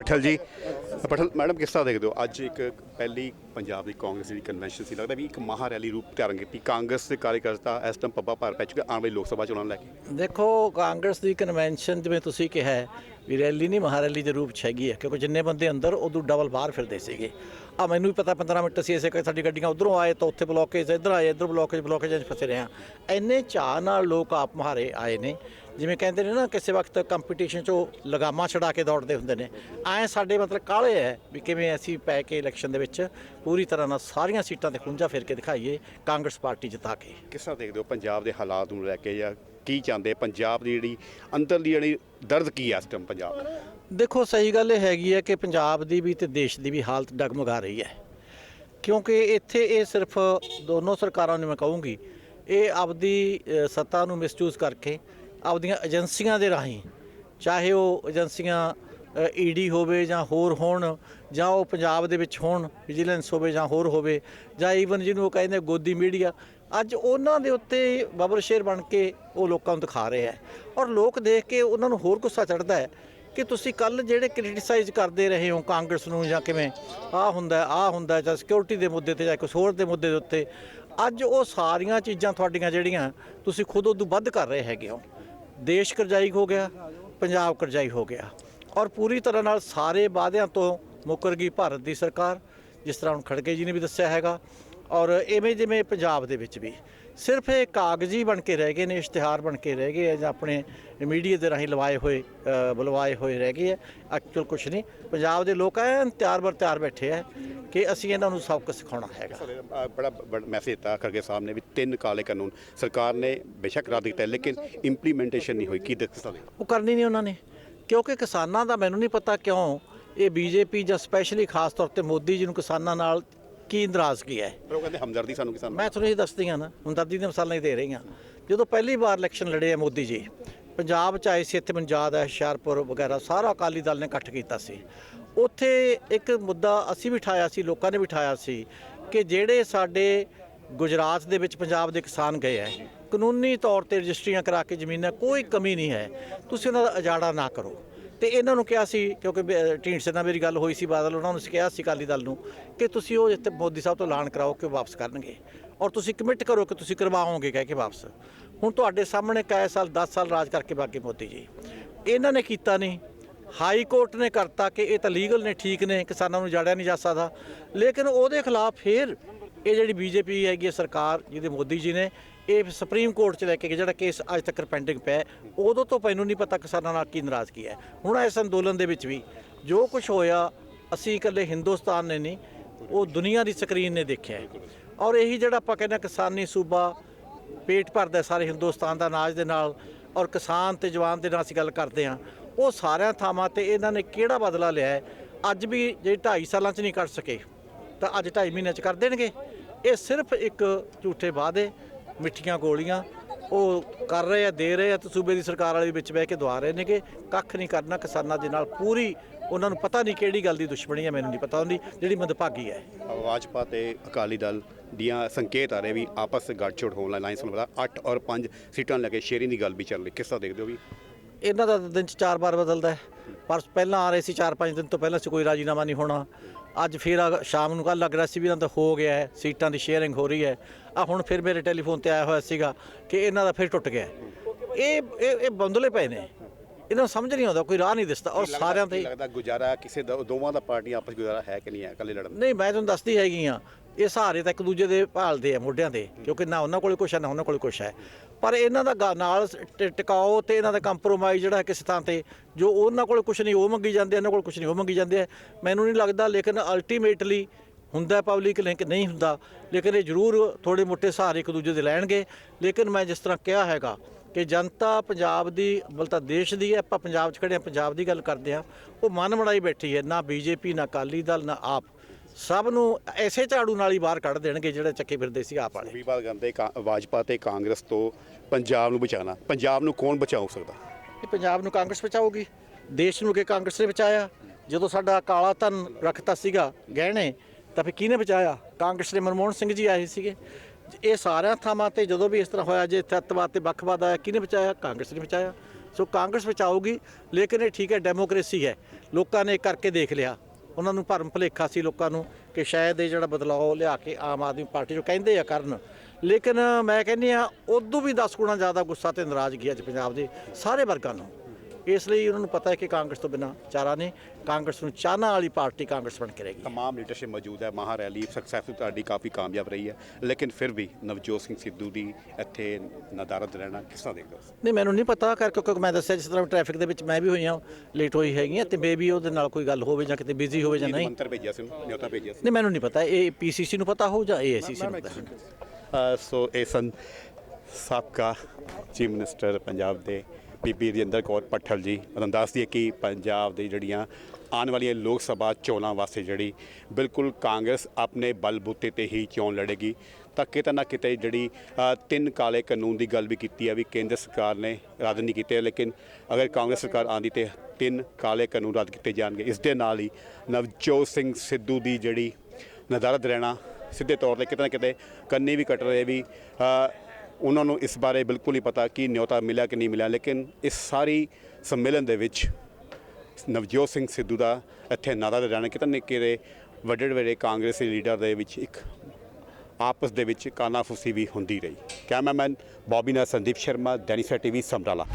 ਪਠਲ ਜੀ, ਪਠਲ, ਮੈਡਮ, ਕਿਸ ਤਰ੍ਹਾਂ ਦੇਖਦੇ ਹੋ? ਅੱਜ ਇੱਕ ਪਹਿਲੀ ਪੰਜਾਬ ਦੀ ਕਾਂਗਰਸ ਦੀ ਕਨਵੈਨਸ਼ਨ ਸੀ, ਲੱਗਦਾ ਵੀ ਇੱਕ ਮਹਾ ਰੈਲੀ ਰੂਪ ਧਾਰਨ ਕੀਤੀ। ਕਾਂਗਰਸ ਦੇ ਕਾਰਜਕਰਤਾ ਇਸ ਟਾਈਮ ਪੱਬਾ ਭਾਰ ਪੈ ਚੁੱਕੇ ਆਉਣ ਵਾਲੀ ਲੋਕ ਸਭਾ ਚੋਣਾਂ ਲੈ ਕੇ। ਦੇਖੋ, ਕਾਂਗਰਸ ਦੀ ਕਨਵੈਨਸ਼ਨ ਜਿਵੇਂ ਤੁਸੀਂ ਕਿਹਾ ਵੀ ਰੈਲੀ ਨਹੀਂ, ਮਹਾਰੈਲੀ ਦੇ ਰੂਪ 'ਚ ਹੈਗੀ ਹੈ, ਕਿਉਂਕਿ ਜਿੰਨੇ ਬੰਦੇ ਅੰਦਰ, ਉਦੋਂ ਡਬਲ ਬਾਹਰ ਫਿਰਦੇ ਸੀਗੇ। ਆ ਮੈਨੂੰ ਵੀ ਪਤਾ 15 ਮਿੰਟ ਅਸੀਂ ਇਸੇ ਕਰਕੇ ਸਾਡੀ ਗੱਡੀਆਂ ਉਧਰੋਂ ਆਏ ਤਾਂ ਉੱਥੇ ਬਲੋਕੇਜ ਇੱਧਰ ਆਏ, ਇੱਧਰ ਬਲੋਕੇਜ ਬਲੋਕੇਜ 'ਚ ਫਸੇ ਰਹੇ ਆ ਇੰਨੇ ਚਾਅ ਨਾਲ ਲੋਕ ਆਪ ਮਹਾਰੇ ਆਏ ਨੇ। ਜਿਵੇਂ ਕਹਿੰਦੇ ਨੇ ਨਾ ਕਿਸੇ ਵਕਤ ਕੰਪੀਟੀਸ਼ਨ 'ਚੋਂ ਲਗਾਮਾਂ ਛਡਾ ਕੇ ਦੌੜਦੇ ਹੁੰਦੇ ਨੇ। ਐ ਸਾਡੇ ਮਤਲਬ ਕਾਲੇ ਹੈ ਵੀ ਕਿਵੇਂ ਅਸੀਂ ਪੈ ਕੇ ਇਲੈਕਸ਼ਨ ਦੇ ਵਿੱਚ ਪੂਰੀ ਤਰ੍ਹਾਂ ਨਾਲ ਸਾਰੀਆਂ ਸੀਟਾਂ ਤੇ ਖੁੰਝਾ ਫਿਰ ਕੇ ਦਿਖਾਈਏ ਕਾਂਗਰਸ ਪਾਰਟੀ ਜਿਤਾ ਕੇ। ਕਿਸ ਤਰ੍ਹਾਂ ਦੇਖਦੇ ਹੋ ਪੰਜਾਬ ਦੇ ਹਾਲਾਤ ਨੂੰ ਲੈ ਕੇ ਜਾਂ ਕੀ ਚਾਹੁੰਦੇ ਪੰਜਾਬ ਦੀ ਜਿਹੜੀ ਅੰਦਰਲੀ ਜਿਹੜੀ ਦਰਦ ਕੀ ਆ ਇਸ ਟਾਈਮ ਪੰਜਾਬ ਦੇਖੋ, ਸਹੀ ਗੱਲ ਇਹ ਹੈਗੀ ਹੈ ਕਿ ਪੰਜਾਬ ਦੀ ਵੀ ਤੇ ਦੇਸ਼ ਦੀ ਵੀ ਹਾਲਤ ਡਗਮਗਾ ਰਹੀ ਹੈ। ਕਿਉਂਕਿ ਇੱਥੇ ਇਹ ਸਿਰਫ ਦੋਨੋਂ ਸਰਕਾਰਾਂ ਨੂੰ ਮੈਂ ਕਹੂੰਗੀ, ਇਹ ਆਪਦੀ ਸੱਤਾ ਨੂੰ ਮਿਸਯੂਜ਼ ਕਰਕੇ ਆਪਦੀਆਂ ਏਜੰਸੀਆਂ ਦੇ ਰਾਹੀਂ, ਚਾਹੇ ਉਹ ਏਜੰਸੀਆਂ ਈਡੀ ਹੋਵੇ ਜਾਂ ਹੋਰ ਹੋਣ, ਜਾਂ ਉਹ ਪੰਜਾਬ ਦੇ ਵਿੱਚ ਹੋਣ, ਵਿਜੀਲੈਂਸ ਹੋਵੇ ਜਾਂ ਹੋਰ ਹੋਵੇ, ਜਾਂ ਈਵਨ ਜਿਹਨੂੰ ਉਹ ਕਹਿੰਦੇ ਗੋਦੀ ਮੀਡੀਆ, ਅੱਜ ਉਹਨਾਂ ਦੇ ਉੱਤੇ ਬਬਰ ਸ਼ੇਰ ਬਣ ਕੇ ਉਹ ਲੋਕਾਂ ਨੂੰ ਦਿਖਾ ਰਹੇ ਹੈ। ਔਰ ਲੋਕ ਦੇਖ ਕੇ ਉਹਨਾਂ ਨੂੰ ਹੋਰ ਗੁੱਸਾ ਚੜਦਾ ਹੈ ਕਿ ਤੁਸੀਂ ਕੱਲ ਜਿਹੜੇ ਕ੍ਰਿਟਿਸਾਈਜ਼ ਕਰਦੇ ਰਹੇ ਹੋ ਕਾਂਗਰਸ ਨੂੰ ਜਾਂ ਕਿਵੇਂ ਆ ਹੁੰਦਾ ਆ ਹੁੰਦਾ ਜਾਂ ਸਿਕਿਉਰਿਟੀ ਦੇ ਮੁੱਦੇ ਤੇ ਜਾਂ ਕੁਝ ਹੋਰ ਦੇ ਮੁੱਦੇ ਦੇ ਉੱਤੇ, ਅੱਜ ਉਹ ਸਾਰੀਆਂ ਚੀਜ਼ਾਂ ਤੁਹਾਡੀਆਂ ਜਿਹੜੀਆਂ ਤੁਸੀਂ ਖੁਦ ਉਦੋਂ ਵੱਧ ਕਰ ਰਹੇ ਹੈਗੇ ਹੋ। ਦੇਸ਼ ਕਰਜ਼ਾਈ ਹੋ ਗਿਆ, ਪੰਜਾਬ ਕਰਜ਼ਾਈ ਹੋ ਗਿਆ। ਔਰ ਪੂਰੀ ਤਰ੍ਹਾਂ ਨਾਲ ਸਾਰੇ ਵਾਅਦਿਆਂ ਤੋਂ ਮੁੱਕਰ ਗਈ ਭਾਰਤ ਦੀ ਸਰਕਾਰ, ਜਿਸ ਤਰ੍ਹਾਂ ਹੁਣ ਖੜਕੇ ਜੀ ਨੇ ਵੀ ਦੱਸਿਆ ਹੈਗਾ। ਔਰ ਐਵੇਂ ਜਿਵੇਂ ਪੰਜਾਬ ਦੇ ਵਿੱਚ ਵੀ ਸਿਰਫ ਇਹ ਕਾਗਜ਼ੀ ਬਣ ਕੇ ਰਹਿ ਗਏ ਨੇ ਇਸ਼ਤਿਹਾਰ ਬਣ ਕੇ ਰਹਿ ਗਏ ਆ ਜਾਂ ਆਪਣੇ ਮੀਡੀਆ ਦੇ ਰਾਹੀਂ ਲਵਾਏ ਹੋਏ ਬੁਲਵਾਏ ਹੋਏ ਰਹਿ ਗਏ ਆ। ਐਕਚੁਅਲ ਕੁਛ ਨਹੀਂ। ਪੰਜਾਬ ਦੇ ਲੋਕ ਐਨ ਤਿਆਰ ਬਰ ਤਿਆਰ ਬੈਠੇ ਆ ਕਿ ਅਸੀਂ ਇਹਨਾਂ ਨੂੰ ਸਬਕ ਸਿਖਾਉਣਾ ਹੈਗਾ। ਬੜਾ ਮੈਸੇਜ ਦਿੱਤਾ ਖਰਗੇ ਸਾਹਿਬ ਨੇ ਵੀ ਤਿੰਨ ਕਾਲੇ ਕਾਨੂੰਨ। ਸਰਕਾਰ ਨੇ ਬੇਸ਼ੱਕ ਰੱਦ ਕੀਤਾ ਲੇਕਿਨ ਇੰਪਲੀਮੈਂਟੇਸ਼ਨ ਨਹੀਂ ਹੋਈ। ਕੀ ਦਿੱਕਤ ਉਹ ਕਰਨੀ ਨਹੀਂ ਉਹਨਾਂ ਨੇ। ਕਿਉਂਕਿ ਕਿਸਾਨਾਂ ਦਾ ਮੈਨੂੰ ਨਹੀਂ ਪਤਾ ਕਿਉਂ ਇਹ ਬੀਜੇਪੀ ਜਾਂ ਸਪੈਸ਼ਲੀ ਖਾਸ ਤੌਰ ਤੇ ਮੋਦੀ ਜੀ ਨੂੰ ਕਿਸਾਨਾਂ ਨਾਲ ਕੀ ਨਾਰਾਜ਼ਗੀ ਹੈ? ਪਰ ਉਹ ਕਹਿੰਦੇ ਹਮਦਰਦੀ ਸਾਨੂੰ ਕਿਸਾਨ ਮੈਂ ਤੁਹਾਨੂੰ ਇਹ ਦੱਸਦੀ ਹਾਂ ਨਾ ਹਮਦਰਦੀ ਦੀਆਂ ਮਿਸਾਲਾਂ ਹੀ ਦੇ ਰਹੀ ਹਾਂ। ਜਦੋਂ ਪਹਿਲੀ ਵਾਰ ਇਲੈਕਸ਼ਨ ਲੜੇ ਆ ਮੋਦੀ ਜੀ ਪੰਜਾਬ ਚ ਆਏ ਸੀ ਇੱਥੇ ਮੈਨੂੰ ਯਾਦ ਹੈ ਹੁਸ਼ਿਆਰਪੁਰ ਵਗੈਰਾ ਸਾਰਾ ਅਕਾਲੀ ਦਲ ਨੇ ਇਕੱਠ ਕੀਤਾ ਸੀ। ਉੱਥੇ ਇੱਕ ਮੁੱਦਾ ਅਸੀਂ ਵੀ ਉਠਾਇਆ ਸੀ ਲੋਕਾਂ ਨੇ ਵੀ ਉਠਾਇਆ ਸੀ ਕਿ ਜਿਹੜੇ ਸਾਡੇ ਗੁਜਰਾਤ ਦੇ ਵਿੱਚ ਪੰਜਾਬ ਦੇ ਕਿਸਾਨ ਗਏ ਹੈ ਕਾਨੂੰਨੀ ਤੌਰ ਤੇ ਰਜਿਸਟਰੀਆਂ ਕਰਾ ਕੇ ਜ਼ਮੀਨਾਂ ਕੋਈ ਕਮੀ ਨਹੀਂ ਹੈ। ਤੁਸੀਂ ਉਹਨਾਂ ਦਾ ਉਜਾੜਾ ਨਾ ਕਰੋ। ਤੇ ਇਹਨਾਂ ਨੂੰ ਕਿਹਾ ਸੀ, ਕਿਉਂਕਿ ਬ- ਢੀਂਡਸੇ ਨਾਲ ਮੇਰੀ ਗੱਲ ਹੋਈ ਸੀ ਬਾਦਲ, ਉਹਨਾਂ ਨੂੰ ਕਿਹਾ ਸੀ ਅਕਾਲੀ ਦਲ ਨੂੰ ਕਿ ਤੁਸੀਂ ਉਹ ਇੱਥੇ ਮੋਦੀ ਸਾਹਿਬ ਤੋਂ ਐਲਾਨ ਕਰਾਓ ਕਿ ਉਹ ਵਾਪਸ ਕਰਨਗੇ। ਔਰ ਤੁਸੀਂ ਕਮਿਟ ਕਰੋ ਕਿ ਤੁਸੀਂ ਕਰਵਾਓਗੇ ਕਹਿ ਕੇ ਵਾਪਸ। ਹੁਣ ਤੁਹਾਡੇ ਸਾਹਮਣੇ ਕਈ ਸਾਲ 10 ਸਾਲ ਰਾਜ ਕਰਕੇ ਬਾਕੀ ਮੋਦੀ ਜੀ। ਇਹਨਾਂ ਨੇ ਕੀਤਾ ਨਹੀਂ। ਹਾਈ ਕੋਰਟ ਨੇ ਕਰਤਾ ਕਿ ਇਹ ਤਾਂ ਲੀਗਲ ਨੇ, ਠੀਕ ਨੇ, ਕਿਸਾਨਾਂ ਨੂੰ ਜਾੜਿਆ ਨਹੀਂ ਜਾ ਸਕਦਾ। ਲੇਕਿਨ ਉਹਦੇ ਖਿਲਾਫ ਫੇਰ ਇਹ ਜਿਹੜੀ ਬੀਜੇਪੀ ਹੈਗੀ ਹੈ ਸਰਕਾਰ ਜਿਹਦੇ ਮੋਦੀ ਜੀ ਨੇ, ਇਹ ਸੁਪਰੀਮ ਕੋਰਟ 'ਚ ਲੈ ਕੇ ਜਿਹੜਾ ਕੇਸ ਅੱਜ ਤੱਕ ਪੈਂਡਿੰਗ ਪਿਆ ਉਦੋਂ ਤੋਂ ਮੈਨੂੰ ਨਹੀਂ ਪਤਾ ਕਿਸਾਨਾਂ ਨਾਲ ਕੀ ਨਾਰਾਜ਼ਗੀ ਹੈ। ਹੁਣ ਇਸ ਅੰਦੋਲਨ ਦੇ ਵਿੱਚ ਵੀ ਜੋ ਕੁਝ ਹੋਇਆ, ਅਸੀਂ ਇਕੱਲੇ ਹਿੰਦੁਸਤਾਨ ਨੇ ਨਹੀਂ, ਉਹ ਦੁਨੀਆ ਦੀ ਸਕਰੀਨ ਨੇ ਦੇਖਿਆ ਔਰ ਇਹੀ ਜਿਹੜਾ ਆਪਾਂ ਕਹਿੰਦੇ ਕਿਸਾਨੀ ਸੂਬਾ, ਪੇਟ ਭਰਦਾ ਸਾਰੇ ਹਿੰਦੁਸਤਾਨ ਦਾ ਅਨਾਜ ਦੇ ਨਾਲ ਔਰ ਕਿਸਾਨ ਤੇ ਜਵਾਨ ਦੇ ਨਾਲ ਅਸੀਂ ਗੱਲ ਕਰਦੇ ਹਾਂ, ਉਹ ਸਾਰਿਆਂ ਥਾਵਾਂ ਤੇ ਇਹਨਾਂ ਨੇ ਕਿਹੜਾ ਬਦਲਾ ਲਿਆ ਹੈ? ਅੱਜ ਵੀ ਜੇ 2.5 ਸਾਲਾਂ 'ਚ ਨਹੀਂ ਕਰ ਸਕੇ। ਤਾਂ ਅੱਜ 2.5 ਮਹੀਨਿਆਂ 'ਚ ਕਰ ਦੇਣਗੇ। ਇਹ ਸਿਰਫ ਇੱਕ ਝੂਠੇ ਵਾਅਦੇ ਮਿੱਠੀਆਂ ਗੋਲੀਆਂ। ਉਹ ਕਰ ਰਹੇ ਆ ਦੇ ਰਹੇ ਆ ਤੇ ਸੂਬੇ ਦੀ ਸਰਕਾਰ ਵਾਲੇ ਵਿੱਚ ਬਹਿ ਕੇ ਦਵਾ ਰਹੇ ਨੇਗੇ। ਕੱਖ ਨਹੀਂ ਕਰਨਾ ਕਿਸਾਨਾਂ ਦੇ ਨਾਲ ਪੂਰੀ ਉਹਨਾਂ ਨੂੰ ਪਤਾ ਨਹੀਂ ਕਿਹੜੀ ਗੱਲ ਦੀ ਦੁਸ਼ਮਣੀ ਹੈ ਮੈਨੂੰ ਨਹੀਂ ਪਤਾ ਉਹਦੀ ਜਿਹੜੀ ਮੰਦਭਾਗੀ ਹੈ ਭਾਜਪਾ ਤੇ ਅਕਾਲੀ ਦਲ ਦੀਆਂ ਸੰਕੇਤ ਆ ਰਹੇ ਵੀ ਆਪਸ ਵਿੱਚ ਗੱਠਜੋੜ ਹੋਣ ਲਾਈਨਸ ਨੂੰ ਪਤਾ 8 ਔਰ 5 ਸੀਟਾਂ ਲੈ ਕੇ ਸ਼ੇਅਰਿੰਗ ਦੀ ਗੱਲ ਵੀ ਚੱਲ ਰਹੀ ਕਿਸ ਦੇਖਦੇ ਹੋ ਵੀ? ਇਹਨਾਂ ਦਾ ਦਿਨ ਚ ਚਾਰ ਵਾਰ ਬਦਲਦਾ ਹੈ। ਪਰ ਪਹਿਲਾਂ ਆ ਰਹੇ ਸੀ ਚਾਰ ਪੰਜ ਦਿਨ ਤੋਂ ਪਹਿਲਾਂ ਸੀ ਕੋਈ ਰਾਜੀਨਾਮਾ ਨਹੀਂ ਹੋਣਾ। ਅੱਜ ਫਿਰ ਆ- ਸ਼ਾਮ ਨੂੰ ਕੱਲ ਲੱਗ ਰਿਹਾ ਸੀ ਵੀ ਇਹਨਾਂ ਦਾ ਹੋ ਗਿਆ ਹੈ ਸੀਟਾਂ ਦੀ ਸ਼ੇਅਰਿੰਗ ਹੋ ਰਹੀ ਹੈ ਆ ਹੁਣ ਫਿਰ ਮੇਰੇ ਟੈਲੀਫੋਨ ਤੇ ਆਇਆ ਹੋਇਆ ਸੀਗਾ ਕਿ ਇਹਨਾਂ ਦਾ ਫਿਰ ਟੁੱਟ ਗਿਆ ਹੈ। ਇਹ ਇਹ ਇਹ ਬੰਦਲੇ ਪਏ ਨੇ ਇਹਨਾਂ ਨੂੰ ਸਮਝ ਨਹੀਂ ਆਉਂਦਾ ਕੋਈ ਰਾਹ ਨਹੀਂ ਦਿਸਦਾ ਔਰ ਸਾਰਿਆਂ ਤੇ ਲੱਗਦਾ ਗੁਜ਼ਾਰਾ ਕਿਸੇ ਦਾ ਦੋਵਾਂ ਦਾ ਪਾਰਟੀ ਆਪਸ ਵਿੱਚ ਗੁਜ਼ਾਰਾ ਹੈ ਕਿ ਨਹੀਂ ਹੈ ਇਕੱਲੇ ਲੜਨ ਦਾ? ਨਹੀਂ ਮੈਂ ਤੁਹਾਨੂੰ ਦੱਸਦੀ ਹੈਗੀ ਆ ਇਹ ਸਹਾਰੇ ਤਾਂ ਇੱਕ ਦੂਜੇ ਦੇ ਭਾਲਦੇ ਆ ਮੋਢਿਆਂ ਦੇ ਕਿਉਂਕਿ ਨਾ ਉਹਨਾਂ ਕੋਲ ਕੁਛ ਹੈ, ਨਾ ਉਹਨਾਂ ਕੋਲ ਕੁਛ ਹੈ। ਪਰ ਇਹਨਾਂ ਦਾ ਗਾ- ਨਾਲ ਟਿਕਾਓ ਤੇ ਇਹਨਾਂ ਦਾ ਕੰਪਰੋਮਾਈਜ਼ ਜਿਹੜਾ ਹੈ ਕਿਸੇ ਥਾਂ ਤੇ, ਜੋ ਉਹਨਾਂ ਕੋਲ ਕੁਛ ਨਹੀਂ, ਉਹ ਮੰਗੀ ਜਾਂਦੇ ਇਹਨਾਂ ਕੋਲ ਕੁਛ ਨਹੀਂ, ਉਹ ਮੰਗੀ ਜਾਂਦੇ ਮੈਨੂੰ ਨਹੀਂ ਲੱਗਦਾ, ਲੇਕਿਨ ਅਲਟੀਮੇਟਲੀ ਹੁੰਦਾ ਪਬਲਿਕ ਲਿੰਕ ਨਹੀਂ ਹੁੰਦਾ। ਲੇਕਿਨ ਇਹ ਜ਼ਰੂਰ ਥੋੜੇ ਮੋਟੇ ਸਹਾਰੇ ਇੱਕ ਦੂਜੇ ਦੇ ਲੈਣਗੇ। ਲੇਕਿਨ ਮੈਂ ਜਿਸ ਤਰ੍ਹਾਂ ਕਿਹਾ ਹੈਗਾ ਕਿ ਜਨਤਾ ਪੰਜਾਬ ਦੀ ਬਲਤਾ ਦੇਸ਼ ਦੀ ਹੈ, ਆਪਾਂ ਪੰਜਾਬ 'ਚ ਖੜੇ ਹਾਂ, ਪੰਜਾਬ ਦੀ ਗੱਲ ਕਰਦੇ ਹਾਂ। ਉਹ ਮਨ ਬਣਾਈ ਬੈਠੀ ਹੈ, ਨਾ ਬੀਜੇਪੀ, ਨਾ ਅਕਾਲੀ ਦਲ, ਨਾ ਆਪ। ਸਭ ਨੂੰ ਐਸੇ ਝਾੜੂ ਨਾਲ ਹੀ ਬਾਹਰ ਕੱਢ ਦੇਣਗੇ ਜਿਹੜੇ ਚੱਕੇ ਫਿਰਦੇ ਸੀ ਆਪ ਵਾਲੇ। ਵੀ ਬਾਤ ਕਰਦੇ ਭਾਜਪਾ ਤੇ ਕਾਂਗਰਸ ਤੋਂ ਪੰਜਾਬ ਨੂੰ ਬਚਾਉਣਾ। ਪੰਜਾਬ ਨੂੰ ਕੌਣ ਬਚਾਉ ਸਕਦਾ? ਇਹ ਪੰਜਾਬ ਨੂੰ ਕਾਂਗਰਸ ਬਚਾਊਗੀ। ਦੇਸ਼ ਨੂੰ ਕਿ ਕਾਂਗਰਸ ਨੇ ਬਚਾਇਆ। ਜਦੋਂ ਸਾਡਾ ਕਾਲਾ ਧਨ ਰੱਖਤਾ ਸੀਗਾ ਗਹਿਣੇ ਤਾਂ ਫਿਰ ਕਿਹਨੇ ਬਚਾਇਆ? ਕਾਂਗਰਸ ਦੇ ਮਨਮੋਹਨ ਸਿੰਘ ਜੀ ਆਏ ਸੀਗੇ। ਇਹ ਸਾਰਿਆਂ ਥਾਵਾਂ ਤੇ ਜਦੋਂ ਵੀ ਇਸ ਤਰ੍ਹਾਂ ਹੋਇਆ ਜੇ ਅੱਤਵਾਦ ਤੇ ਵੱਖਵਾਦ ਆਇਆ ਕਿਹਨੇ ਬਚਾਇਆ? ਕਾਂਗਰਸ ਨੇ ਬਚਾਇਆ। ਸੋ ਕਾਂਗਰਸ ਵਿੱਚ ਆਊਗੀ ਲੇਕਿਨ ਇਹ ਠੀਕ ਹੈ ਡੈਮੋਕ੍ਰੇਸੀ ਹੈ। ਲੋਕਾਂ ਨੇ ਕਰਕੇ ਦੇਖ ਲਿਆ। ਉਹਨਾਂ ਨੂੰ ਭਰਮ ਭੁਲੇਖਾ ਸੀ ਲੋਕਾਂ ਨੂੰ ਕਿ ਸ਼ਾਇਦ ਇਹ ਜਿਹੜਾ ਬਦਲਾਅ ਲਿਆ ਕੇ ਆਮ ਆਦਮੀ ਪਾਰਟੀ ਨੂੰ ਕਹਿੰਦੇ ਆ ਕਰਨ। ਲੇਕਿਨ ਮੈਂ ਕਹਿੰਦੀ ਆ ਉਦੋਂ ਵੀ 10 ਗੁਣਾ ਜ਼ਿਆਦਾ ਗੁੱਸਾ ਤੇ ਨਾਰਾਜ਼ਗੀ ਅੱਜ ਪੰਜਾਬ ਦੇ ਸਾਰੇ ਵਰਗਾਂ ਨੂੰ। ਇਸ ਲਈ ਉਹਨਾਂ ਨੂੰ ਪਤਾ ਹੈ ਕਿ ਕਾਂਗਰਸ ਤੋਂ ਬਿਨਾ ਚਾਰਾ ਨਹੀਂ ਕਾਂਗਰਸ ਨੂੰ ਚਾਹਨਾ ਵਾਲੀ ਪਾਰਟੀ ਕਾਂਗਰਸ ਬਣ ਕੇ ਰਹੇਗੀ ਤਮਾਮ ਲੀਡਰਸ਼ਿਪ ਮੌਜੂਦ ਹੈ ਮਹਾ ਰੈਲੀ ਸਕਸੈਸਫੁਲ ਤੁਹਾਡੀ ਕਾਫੀ ਕਾਮਯਾਬ ਰਹੀ ਹੈ ਲੇਕਿਨ ਫਿਰ ਵੀ ਨਵਜੋਤ ਸਿੰਘ ਸਿੱਧੂ ਦੀ ਇੱਥੇ ਨਦਾਰਦ ਰਹਿਣਾ ਕਿਸ ਤਰ੍ਹਾਂ ਦੇਖਦੇ ਹੋ ਨਹੀਂ ਮੈਨੂੰ ਨਹੀਂ ਪਤਾ ਕਰ ਕਿਉਂਕਿ ਮੈਂ ਦੱਸਿਆ ਜਿਸ ਤਰ੍ਹਾਂ ਟ੍ਰੈਫਿਕ ਦੇ ਵਿੱਚ ਮੈਂ ਵੀ ਹੋਈ ਹਾਂ ਲੇਟ ਹੋਈ ਹੈਗੀ ਆ ਤੇ ਮੇਬੀ ਉਹਦੇ ਨਾਲ ਕੋਈ ਗੱਲ ਹੋਵੇ ਜਾਂ ਕਿਤੇ ਬਿਜ਼ੀ ਹੋਵੇ ਜਾਂ ਨਹੀਂ ਮੰਤਰ ਭੇਜਿਆ ਸੀ ਉਹਨੂੰ, ਨਿਯੋਤਾ ਭੇਜਿਆ ਸੀ ਨਹੀਂ ਮੈਨੂੰ ਨਹੀਂ ਪਤਾ ਇਹ ਪੀਸੀਸੀ ਨੂੰ ਪਤਾ ਹੋਊ ਜਾਂ ਏਆਈਸੀਸੀ ਨੂੰ ਪਤਾ ਅ, ਸੋ ਇਹ ਸਨ ਸਾਬਕਾ ਚੀਫ ਮਿਨਿਸਟਰ ਪੰਜਾਬ ਦੇ ਬੀਬੀ ਰਜਿੰਦਰ ਕੌਰ ਪੱਠਲ ਜੀ ਉਹਨਾਂ ਦੱਸ ਦਈਏ ਕਿ ਪੰਜਾਬ ਦੇ ਜਿਹੜੀਆਂ ਆਉਣ ਵਾਲੀਆਂ ਲੋਕ ਸਭਾ ਚੋਣਾਂ ਵਾਸਤੇ ਜਿਹੜੀ ਬਿਲਕੁਲ ਕਾਂਗਰਸ ਆਪਣੇ ਬਲਬੂਤੇ ਤੇ ਹੀ ਚੋਣ ਲੜੇਗੀ। ਤਾਂ ਕਿਤੇ ਨਾ ਕਿਤੇ ਜਿਹੜੀ ਤਿੰਨ ਕਾਲੇ ਕਾਨੂੰਨ ਦੀ ਗੱਲ ਵੀ ਕੀਤੀ ਹੈ ਵੀ ਕੇਂਦਰ ਸਰਕਾਰ ਨੇ ਰੱਦ ਨਹੀਂ ਕੀਤੇ, ਲੇਕਿਨ ਅਗਰ ਕਾਂਗਰਸ ਸਰਕਾਰ ਆਂਦੀ ਤੇ ਤਿੰਨ ਕਾਲੇ ਕਾਨੂੰਨ ਰੱਦ ਕੀਤੇ ਜਾਣਗੇ, ਇਸ ਦੇ ਨਾਲ ਹੀ ਨਵਜੋਤ ਸਿੰਘ ਸਿੱਧੂ ਦੀ ਜਿਹੜੀ ਨਦਾਰਦ ਰਹਿਣਾ ਸਿੱਧੇ ਤੌਰ ਤੇ ਕਿਤੇ ਨਾ ਕਿਤੇ ਕੰਨੀ ਵੀ ਕੱਟ ਰਹੇ ਵੀ ਉਹਨਾਂ ਨੂੰ ਇਸ ਬਾਰੇ ਬਿਲਕੁਲ ਨਹੀਂ ਪਤਾ ਕਿ ਨਿਯੋਤਾ ਮਿਲਿਆ ਕਿ ਨਹੀਂ ਮਿਲਿਆ, ਲੇਕਿਨ ਇਸ ਸਾਰੀ ਸੰਮੇਲਨ ਦੇ ਵਿੱਚ ਨਵਜੋਤ ਸਿੰਘ ਸਿੱਧੂ ਦਾ ਇੱਥੇ ਨਾਦਾ ਰਹਿਣਾ ਕਿਤੇ ਨਾ ਕਿਤੇ ਵੱਡੇ ਵੱਡੇ ਕਾਂਗਰਸੀ ਲੀਡਰ ਦੇ ਵਿੱਚ ਇੱਕ ਆਪਸ ਦੇ ਵਿੱਚ ਕਾਨਾਫੂਸੀ ਵੀ ਹੁੰਦੀ ਰਹੀ। ਕੈਮਰਾਮੈਨ ਬੌਬੀ ਨਾਲ ਸੰਦੀਪ ਸ਼ਰਮਾ ਦੈਨਿਸਾ ਟੀਵੀ, ਸਮਰਾਲਾ।